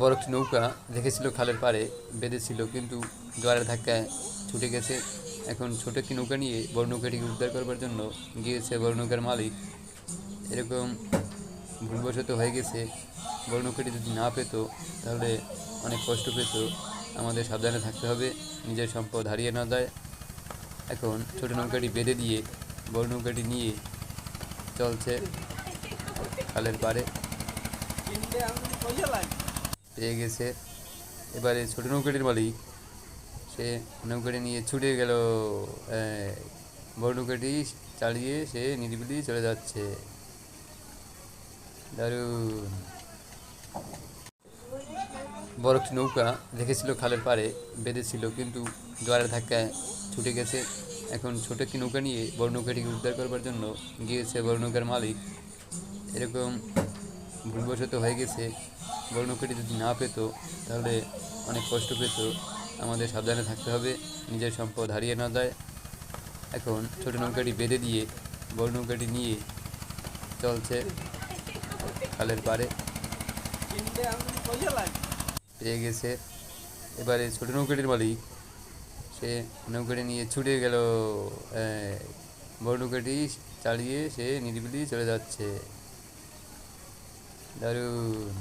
বড় একটি নৌকা রেখেছিল খালের পাড়ে, বেঁধেছিল, কিন্তু জোয়ারের ধাক্কায় ছুটে গেছে। এখন ছোট একটি নৌকা নিয়ে বড় নৌকাটিকে উদ্ধার করবার জন্য গিয়েছে বড় নৌকার মালিক। এরকম ভুলবশত হয়ে গেছে, বড় নৌকাটি যদি না পেত, তাহলে অনেক কষ্ট পেত। আমাদের সাবধানে থাকতে হবে, নিজের সম্পদ হারিয়ে না যায়। এখন ছোট নৌকাটি বেঁধে দিয়ে বড় নৌকাটি নিয়ে চলছে খালের পাড়ে। পেয়ে গেছে। এবারে ছোট নৌকাটির মালিক, সে নৌকাটি নিয়ে ছুটে গেল বড় নৌকাটি চালিয়ে সে নিরিবিলি চলে যাচ্ছে। দারুণ। বড় একটি নৌকা রেখেছিল খালের পাড়ে বেঁধেছিল কিন্তু জোয়ারের ধাক্কায় ছুটে গেছে। এখন ছোট একটি নৌকা নিয়ে বড় নৌকাটিকে উদ্ধার করবার জন্য গিয়েছে বড় নৌকার মালিক। এরকম ভুলবশত হয়ে গেছে বড় নৌকাটি যদি না পেত, তাহলে অনেক কষ্ট পেত। আমাদের সাবধানে থাকতে হবে, নিজের সম্পদ হারিয়ে না যায়। এখন ছোট নৌকাটি বেঁধে দিয়ে বড় নৌকাটি নিয়ে চলছে খালের পাড়ে। পেয়ে গেছে। এবারে ছোট নৌকাটির মালিক, সে নৌকাটি নিয়ে ছুটে গেল। বড় নৌকাটি চালিয়ে সে নিরিবিলি চলে যাচ্ছে। দারুণ